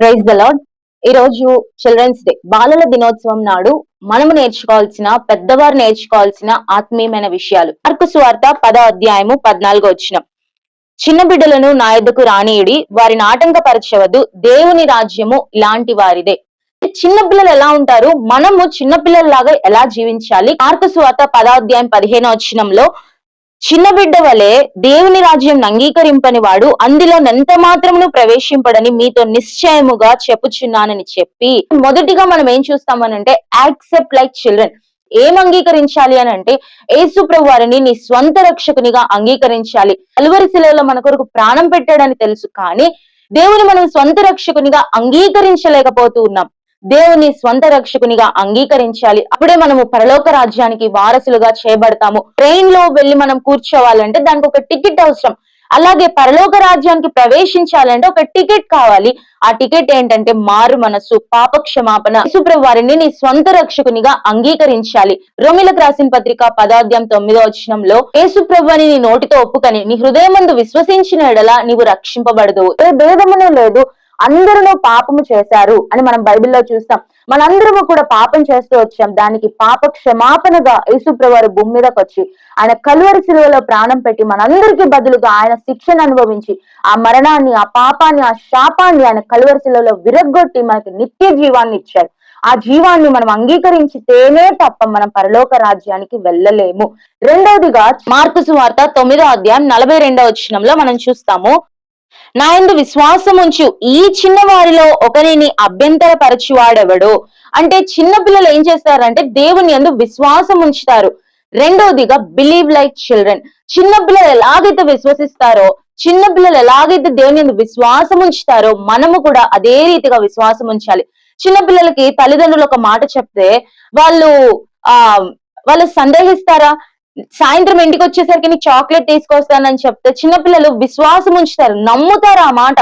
Praise the lord ఈ రోజు children's day బాలల దినోత్సవం నాడు మనము నేర్చుకోవాల్సిన పెద్దవారు నేర్చుకోవాల్సిన ఆత్మీయమైన విషయాలు. మార్కు సువార్త పదో అధ్యాయము పద్నాలుగు వచ్చిన చిన్న బిడ్డలను నా ఎద్దుకు రానియుడి వారిని ఆటంకపరచవద్దు దేవుని రాజ్యము ఇలాంటి వారిదే. చిన్న పిల్లలు ఎలా ఉంటారు? మనము చిన్న పిల్లల్లాగా ఎలా జీవించాలి? మార్కు సువార్త పదాధ్యాయం పదిహేను వచ్చినంలో చిన్న బిడ్డ వలె దేవుని రాజ్యం అంగీకరింపని వాడు అందులో నెంత మాత్రమును ప్రవేశింపడని మీతో నిశ్చయముగా చెప్పుచున్నానని చెప్పి మొదటిగా మనం ఏం చూస్తామనంటే యాక్సెప్ట్ లైక్ చిల్డ్రన్. ఏం అంగీకరించాలి అని అంటే ఏసుప్రభు వారిని నీ స్వంత రక్షకునిగా అంగీకరించాలి. అలువరి శిలలో మన కొరకు ప్రాణం పెట్టాడని తెలుసు కానీ దేవుని మనం స్వంత రక్షకునిగా అంగీకరించలేకపోతూ ఉన్నాం. దేవుని స్వంత రక్షకునిగా అంగీకరించాలి. అప్పుడే మనము పరలోక రాజ్యానికి వారసులుగా చేయబడతాము. ట్రైన్లో వెళ్ళి మనం కూర్చోవాలంటే దానికి ఒక టికెట్ అవసరం. అలాగే పరలోక రాజ్యానికి ప్రవేశించాలంటే ఒక టికెట్ కావాలి. ఆ టికెట్ ఏంటంటే మారు మనస్సు పాప క్షమాపణ యేసుప్రభు వారిని నీ స్వంత రక్షకునిగా అంగీకరించాలి. రోమిలకు రాసిన పత్రిక పదార్థం తొమ్మిదో వచనంలో యేసుప్రభు అని నీ నోటితో ఒప్పుకని నీ హృదయమందు విశ్వసించిన ఎడల నీవు రక్షింపబడదు ఏ భేదమునే లేదు. అందరూ పాపము చేశారు అని మనం బైబిల్లో చూస్తాం. మనందరము కూడా పాపం చేస్తూ వచ్చాం. దానికి పాప క్షమాపణగా యేసుప్రవారు భూమి మీదకి వచ్చి ఆయన కలువరి శిలువలో ప్రాణం పెట్టి మనందరికీ బదులుగా ఆయన శిక్షను అనుభవించి ఆ మరణాన్ని ఆ పాపాన్ని ఆ శాపాన్ని ఆయన కలువరి శిలువలో విరగ్గొట్టి మనకి నిత్య జీవాన్ని ఇచ్చాడు. ఆ జీవాన్ని మనం అంగీకరించితేనే తప్ప మనం పరలోక రాజ్యానికి వెళ్ళలేము. రెండవదిగా మార్పు సువార్త తొమ్మిదో అధ్యాయం నలభై రెండవ వచ్చినంలో మనం చూస్తాము. నా ఎందు విశ్వాసం ఉంచు. ఈ చిన్న వారిలో ఒకరిని అభ్యంతరపరచువాడెవడు? అంటే చిన్న పిల్లలు ఏం చేస్తారంటే దేవుని యందు విశ్వాసం ఉంచుతారు. రెండవదిగా బిలీవ్ లైక్ చిల్డ్రన్ చిన్న పిల్లలు ఎలాగైతే విశ్వసిస్తారో చిన్న పిల్లలు ఎలాగైతే దేవుని ఎందు విశ్వాసం ఉంచుతారో మనము కూడా అదే రీతిగా విశ్వాసం ఉంచాలి. చిన్న పిల్లలకి తల్లిదండ్రులు ఒక మాట చెప్తే వాళ్ళు ఆ వాళ్ళు సందేహిస్తారా? సాయంత్రం ఇంటికి వచ్చేసరికి నీకు చాక్లెట్ తీసుకొస్తానని చెప్తే చిన్నపిల్లలు విశ్వాసం ఉంచుతారు నమ్ముతారు ఆ మాట.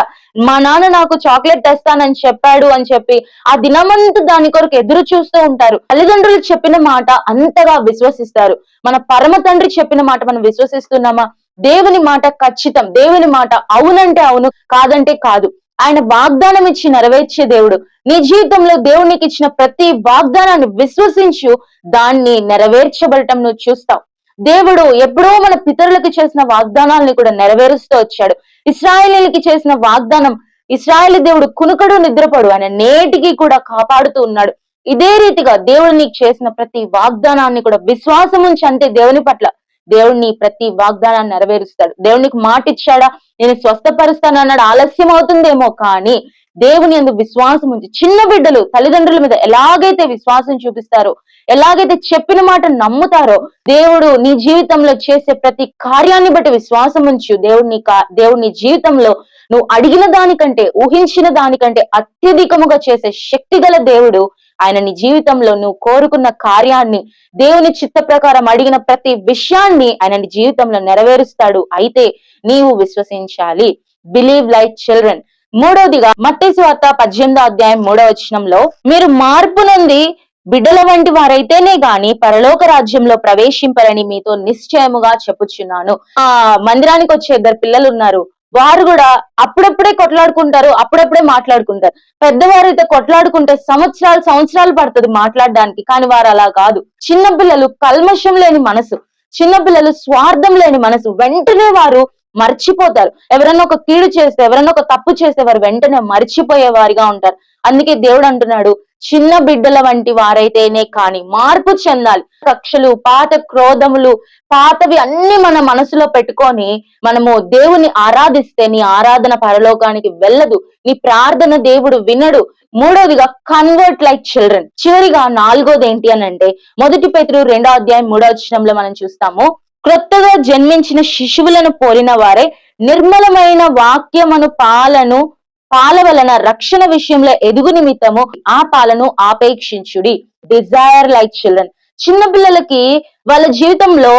మా నాన్న నాకు చాక్లెట్ తెస్తానని చెప్పాడు అని చెప్పి ఆ దినమంతా దాని కొరకు ఎదురు చూస్తూ ఉంటారు. తల్లిదండ్రులు చెప్పిన మాట అంతగా విశ్వసిస్తారు. మన పరమ తండ్రి చెప్పిన మాట మనం విశ్వసిస్తున్నామా? దేవుని మాట ఖచ్చితం దేవుని మాట అవునంటే అవును కాదంటే కాదు. ఆయన వాగ్దానం ఇచ్చి నెరవేర్చే దేవుడు. నీ జీవితంలో దేవునికి ఇచ్చిన ప్రతి వాగ్దానాన్ని విశ్వసించు దాన్ని నెరవేర్చబడటం నువ్వు చూస్తావు దేవుడు ఎప్పుడో మన పితరులకు చేసిన వాగ్దానాల్ని కూడా నెరవేరుస్తూ వచ్చాడు. ఇస్రాయలీలకి చేసిన వాగ్దానం ఇస్రాయలీ దేవుడు కునుకడు నిద్రపడు ఆయన నేటికి కూడా కాపాడుతూ ఉన్నాడు. ఇదే రీతిగా దేవుడు నీకు చేసిన ప్రతి వాగ్దానాన్ని కూడా విశ్వాసం ఉంచి అంతే దేవుని పట్ల దేవుడిని ప్రతి వాగ్దానాన్ని నెరవేరుస్తాడు. దేవునికి మాట ఇచ్చాడా నేను స్వస్థపరుస్తాను అన్నాడు. ఆలస్యం అవుతుందేమో కానీ దేవుని అందు విశ్వాసం ఉంచి చిన్న బిడ్డలు తల్లిదండ్రుల మీద ఎలాగైతే విశ్వాసం చూపిస్తారో ఎలాగైతే చెప్పిన మాట నమ్ముతారో దేవుడు నీ జీవితంలో చేసే ప్రతి కార్యాన్ని బట్టి విశ్వాసం ఉంచు. దేవుడిని కా- జీవితంలో నువ్వు అడిగిన దానికంటే ఊహించిన దానికంటే అత్యధికముగా చేసే శక్తి గల దేవుడు. ఆయన నీ జీవితంలో నువ్వు కోరుకున్న కార్యాన్ని దేవుని చిత్త ప్రకారం అడిగిన ప్రతి విషయాన్ని ఆయన నీ జీవితంలో నెరవేరుస్తాడు. అయితే నీవు విశ్వసించాలి. బిలీవ్ లైక్ చిల్డ్రన్ మూడవదిగా మట్టి స్వార్త పద్దెనిమిదో అధ్యాయం మూడవ వచనంలో మీరు మార్పు నుండి బిడ్డల వంటి వారైతేనే గాని పరలోక రాజ్యంలో ప్రవేశింపరని మీతో నిశ్చయముగా చెప్పుచున్నాను. ఆ మందిరానికి వచ్చే ఇద్దరు పిల్లలు ఉన్నారు వారు కూడా అప్పుడప్పుడే కొట్లాడుకుంటారు అప్పుడప్పుడే మాట్లాడుకుంటారు. పెద్దవారు అయితే కొట్లాడుకుంటే సంవత్సరాలు సంవత్సరాలు పడుతుంది మాట్లాడడానికి కానీ వారు అలా కాదు. చిన్న పిల్లలు కల్మషం లేని మనసు చిన్న పిల్లలు స్వార్థం లేని మనసు వెంటనే వారు మర్చిపోతారు. ఎవరన్నా ఒక కీడు చేస్తే ఎవరన్నా ఒక తప్పు చేస్తే వారు వెంటనే మర్చిపోయే వారిగా ఉంటారు. అందుకే దేవుడు అంటున్నాడు చిన్న బిడ్డల వంటి వారైతేనే కాని మార్పు చెందాలి. కక్షలు పాత క్రోధములు పాతవి అన్ని మన మనసులో పెట్టుకొని మనము దేవుని ఆరాధిస్తే నీ ఆరాధన పరలోకానికి వెళ్ళదు. నీ ప్రార్థన దేవుడు వినడు. మూడోదిగా కన్వర్ట్ లైక్ చిల్డ్రన్ చివరిగా నాలుగోది ఏంటి అని అంటే మొదటి పేతురు రెండో అధ్యాయం మూడో వచనంలో మనం చూస్తాము క్రొత్తగా జన్మించిన శిశువులను పోలిన వారే నిర్మలమైన వాక్యమును పాలను పాల వలన రక్షణ విషయంలో ఎదుగు నిమిత్తము ఆ పాలను ఆపేక్షించుడి. డిజైర్ లైక్ చిల్డ్రన్ చిన్న పిల్లలకి వాళ్ళ జీవితంలో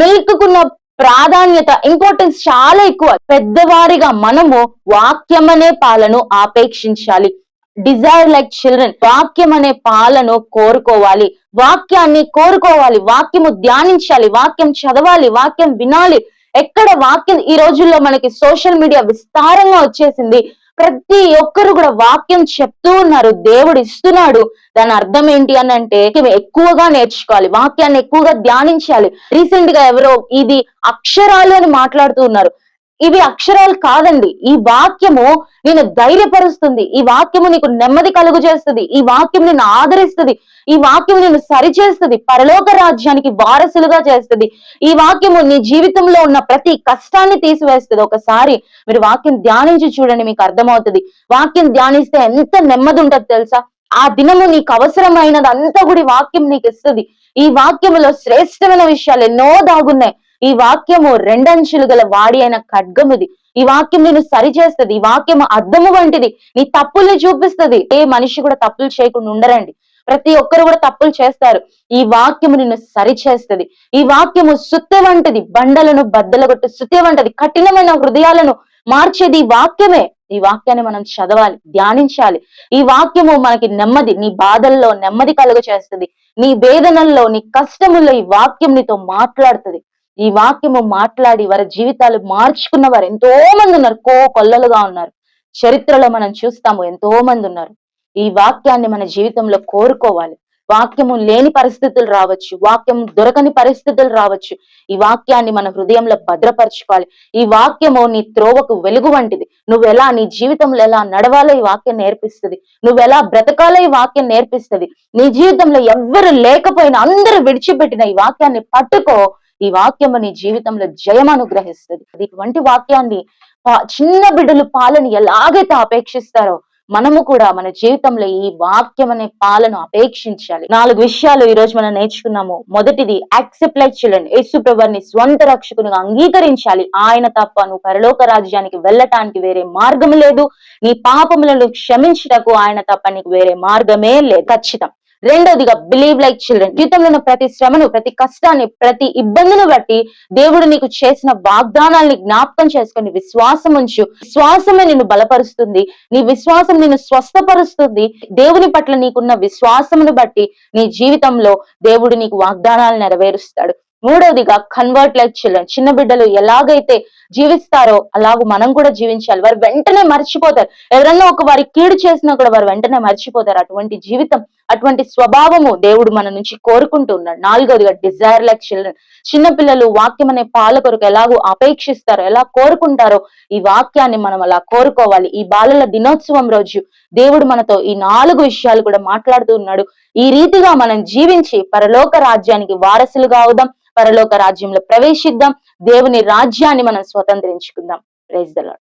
మిల్క్కున్న ప్రాధాన్యత ఇంపార్టెన్స్ చాలా ఎక్కువ. పెద్దవారిగా మనము వాక్యమనే పాలను ఆపేక్షించాలి. డిజైర్ లైక్ చిల్డ్రన్ వాక్యం అనే పాలను కోరుకోవాలి. వాక్యాన్ని కోరుకోవాలి. వాక్యము ధ్యానించాలి. వాక్యం చదవాలి. వాక్యం వినాలి. ఎక్కడ వాక్యం ఈ రోజుల్లో మనకి సోషల్ మీడియా విస్తారంగా వచ్చేసింది. ప్రతి ఒక్కరు కూడా వాక్యం చెప్తూ ఉన్నారు. దేవుడు ఇస్తున్నాడు. దాని అర్థం ఏంటి అని అంటే ఎక్కువగా నేర్చుకోవాలి. వాక్యాన్ని ఎక్కువగా ధ్యానించాలి. రీసెంట్గా ఎవరో ఇది అక్షరాలు అని మాట్లాడుతూ ఉన్నారు. ఇవి అక్షరాలు కాదండి. ఈ వాక్యము నేను ధైర్యపరుస్తుంది. ఈ వాక్యము నీకు నెమ్మది కలుగు చేస్తుంది ఈ వాక్యం నిన్ను ఆదరిస్తుంది. ఈ వాక్యం నిన్ను సరిచేస్తుంది. పరలోక రాజ్యానికి వారసులుగా చేస్తుంది. ఈ వాక్యము నీ జీవితంలో ఉన్న ప్రతి కష్టాన్ని తీసివేస్తుంది. ఒకసారి మీరు వాక్యం ధ్యానించి చూడండి మీకు అర్థమవుతుంది. వాక్యం ధ్యానిస్తే ఎంత నెమ్మది ఉంటుంది తెలుసా? ఆ దినము నీకు అవసరమైనది అంతా కూడా వాక్యం నీకు ఇస్తుంది. ఈ వాక్యములో శ్రేష్టమైన విషయాలు ఎన్నో దాగున్నాయి. ఈ వాక్యము రెండంచులు గల వాడి అయిన ఖడ్గముది. ఈ వాక్యం నేను సరిచేస్తుంది. ఈ వాక్యం అర్థము వంటిది. నీ తప్పుల్ని చూపిస్తుంది. ఏ మనిషి కూడా తప్పులు చేయకుండా ఉండరండి. ప్రతి ఒక్కరు కూడా తప్పులు చేస్తారు. ఈ వాక్యము నిన్ను సరిచేస్తుంది. ఈ వాక్యము సుత్తె వంటిది. బండలను బద్దలగొట్టు సుత్తె వంటిది. కఠినమైన హృదయాలను మార్చేది ఈ వాక్యమే. ఈ వాక్యాన్ని మనం చదవాలి ధ్యానించాలి. ఈ వాక్యము మనకి నెమ్మది నీ బాధల్లో నెమ్మది కలుగ చేస్తుంది నీ వేదనల్లో నీ కష్టముల్లో ఈ వాక్యం నీతో మాట్లాడుతుంది. ఈ వాక్యము మాట్లాడి వారి జీవితాలు మార్చుకున్న వారు ఎంతో మంది ఉన్నారు. కో కొల్లలుగా ఉన్నారు. చరిత్రలో మనం చూస్తాము ఎంతో మంది ఉన్నారు. ఈ వాక్యాన్ని మన జీవితంలో కోరుకోవాలి. వాక్యము లేని పరిస్థితులు రావచ్చు. వాక్యం దొరకని పరిస్థితులు రావచ్చు. ఈ వాక్యాన్ని మన హృదయంలో భద్రపరచుకోవాలి. ఈ వాక్యము నీ త్రోవకు వెలుగు వంటిది. నువ్వు ఎలా నీ జీవితంలో ఎలా నడవాలో ఈ వాక్యం నేర్పిస్తుంది. నువ్వు ఎలా బ్రతకాలో ఈ వాక్యం నేర్పిస్తుంది. నీ జీవితంలో ఎవ్వరు లేకపోయినా అందరూ విడిచిపెట్టిన ఈ వాక్యాన్ని పట్టుకో. ఈ వాక్యము నీ జీవితంలో జయం అనుగ్రహిస్తుంది. ఇటువంటి వాక్యాన్ని చిన్న బిడ్డలు పాలను ఎలాగైతే అపేక్షిస్తారో మనము కూడా మన జీవితంలో ఈ వాక్యం అనే పాలను అపేక్షించాలి. నాలుగు విషయాలు ఈ రోజు మనం నేర్చుకున్నాము. మొదటిది యాక్సెప్ట్ లైక్ చిల్డ్రన్. యేసు ప్రభుని స్వంత రక్షకునిగా అంగీకరించాలి. ఆయన తప్ప నువ్వు పరలోక రాజ్యానికి వెళ్ళటానికి వేరే మార్గం లేదు. నీ పాపములను క్షమించటకు ఆయన తప్ప నీకు వేరే మార్గమే లేదు. ఖచ్చితం. రెండోదిగా బిలీవ్ లైక్ చిల్డ్రన్ జీవితంలో ఉన్న ప్రతి శ్రమను ప్రతి కష్టాన్ని ప్రతి ఇబ్బందిని బట్టి దేవుడు నీకు చేసిన వాగ్దానాల్ని జ్ఞాపకం చేసుకుని విశ్వాసం ఉంచు. విశ్వాసమే నిన్ను బలపరుస్తుంది. నీ విశ్వాసం నిన్ను స్వస్థపరుస్తుంది. దేవుని పట్ల నీకున్న విశ్వాసమును బట్టి నీ జీవితంలో దేవుడు నీకు వాగ్దానాలు నెరవేరుస్తాడు. మూడవదిగా కన్వర్ట్ లైక్ చిల్డ్రన్ చిన్న బిడ్డలు ఎలాగైతే జీవిస్తారో అలాగూ మనం కూడా జీవించాలి. వారు వెంటనే మర్చిపోతారు. ఎవరన్నా ఒక వారి కీడు చేసినా కూడా వారు వెంటనే మర్చిపోతారు. అటువంటి జీవితం అటువంటి స్వభావము దేవుడు మన నుంచి కోరుకుంటూ ఉన్నాడు. నాలుగవదిగా డిజైర్ లైక్ చిల్డ్రన్ చిన్న పిల్లలు వాక్యం అనే పాల కొరకు ఎలాగో అపేక్షిస్తారో ఎలా కోరుకుంటారో ఈ వాక్యాన్ని మనం అలా కోరుకోవాలి. ఈ బాలల దినోత్సవం రోజు దేవుడు మనతో ఈ నాలుగు విషయాలు కూడా మాట్లాడుతూ ఉన్నాడు. ఈ రీతిగా మనం జీవించి పరలోక రాజ్యానికి వారసులుగా అవుదాం. పరలోక రాజ్యంలో ప్రవేశిద్దాం. దేవుని రాజ్యాన్ని మనం స్వతంత్రించుకుందాం. Praise the Lord